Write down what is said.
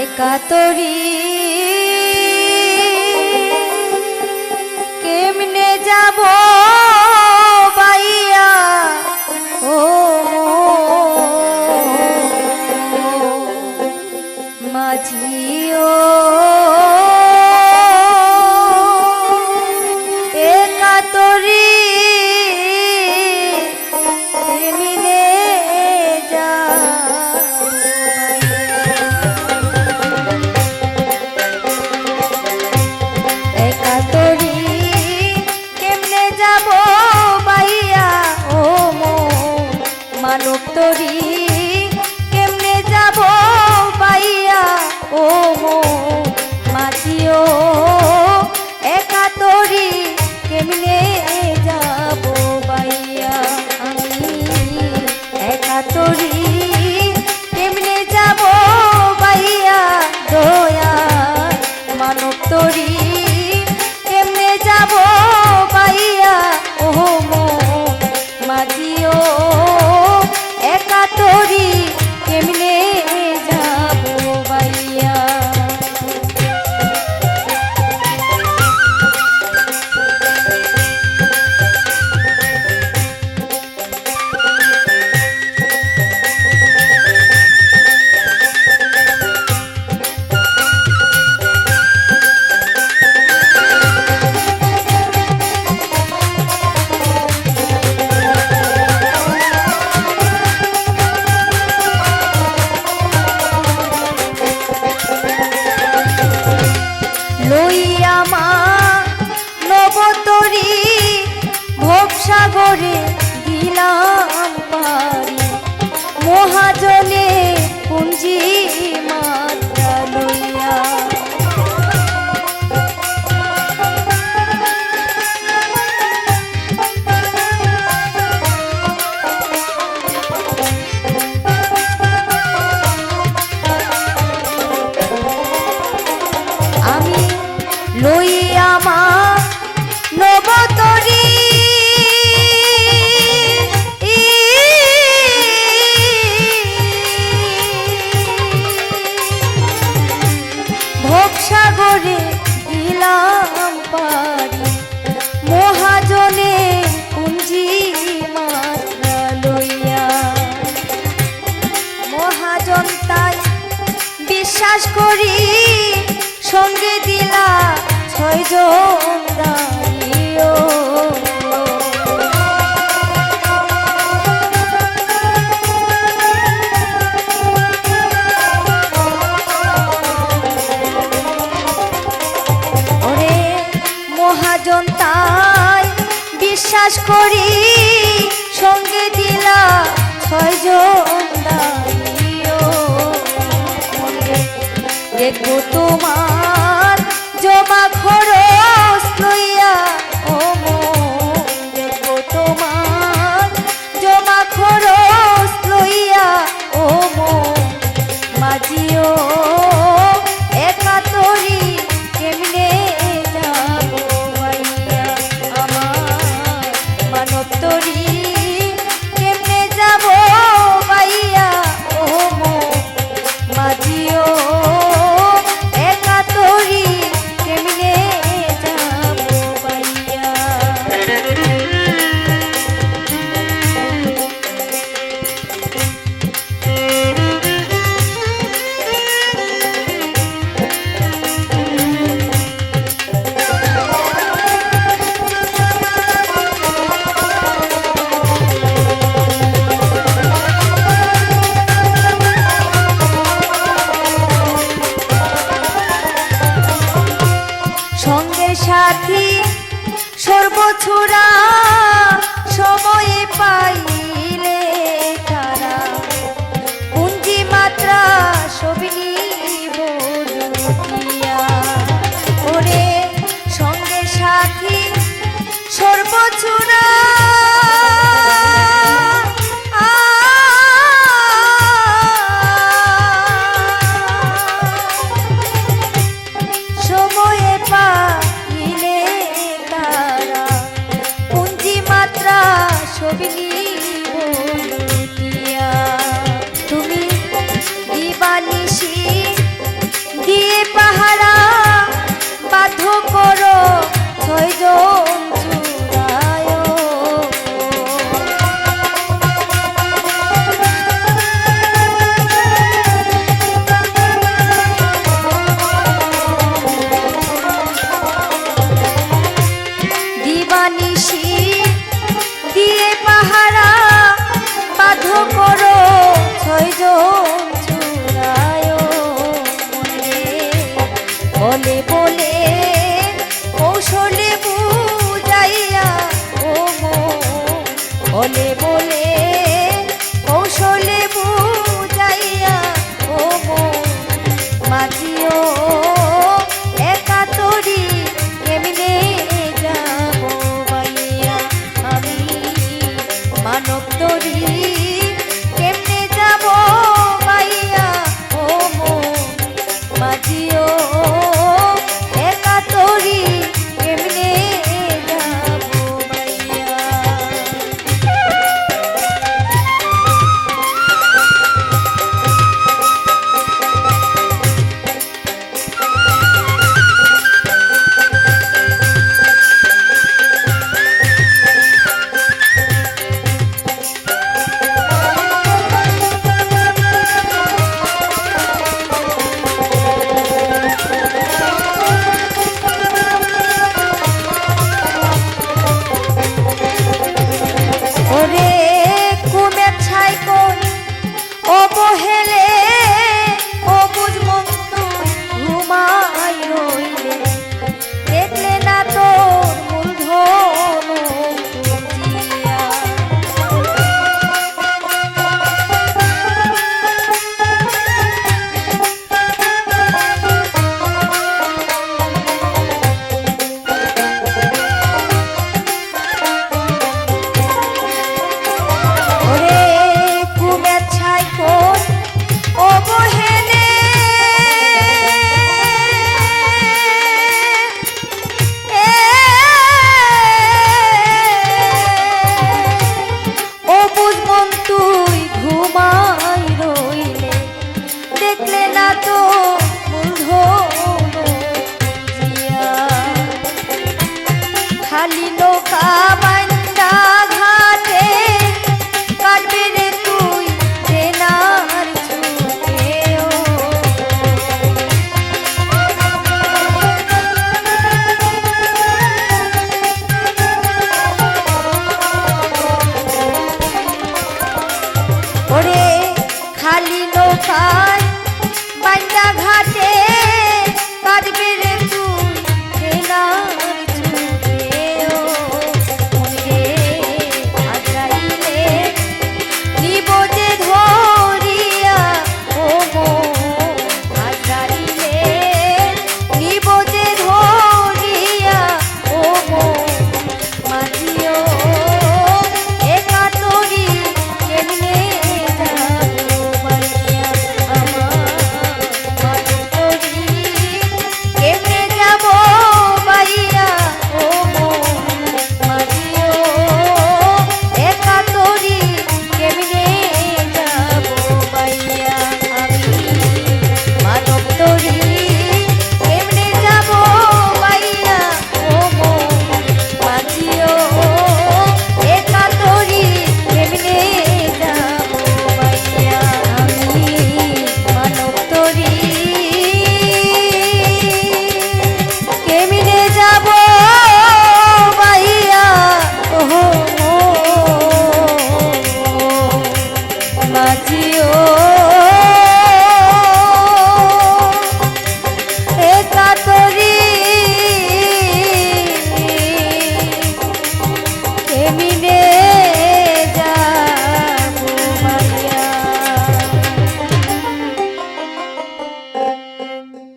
একাতরি। কেমনে যাব? তরি কেমনে যাব বাইয়া ও মো মাতিও একা তরি, কেমনে যাব বাইয়া আমি একাতরি কেমনে নবতরি সাগরে দিলাম পারি মহাজলে পুঞ্জি মাত্রা লইয়া বিশ্বাস করি, সঙ্গে দিলা ছয়জন দাঁড়িও ওরে মহাজন, তাই বিশ্বাস করি, সঙ্গে দিলা ছয়জন দাঁড়িও দেখব তোমার জমা খরচ লইয়া ও দেখো তোমার সাথী সর্বছুরা সময়ে পাই বলে বলে কৌশলে বুঝাইয়া ও বলে বলে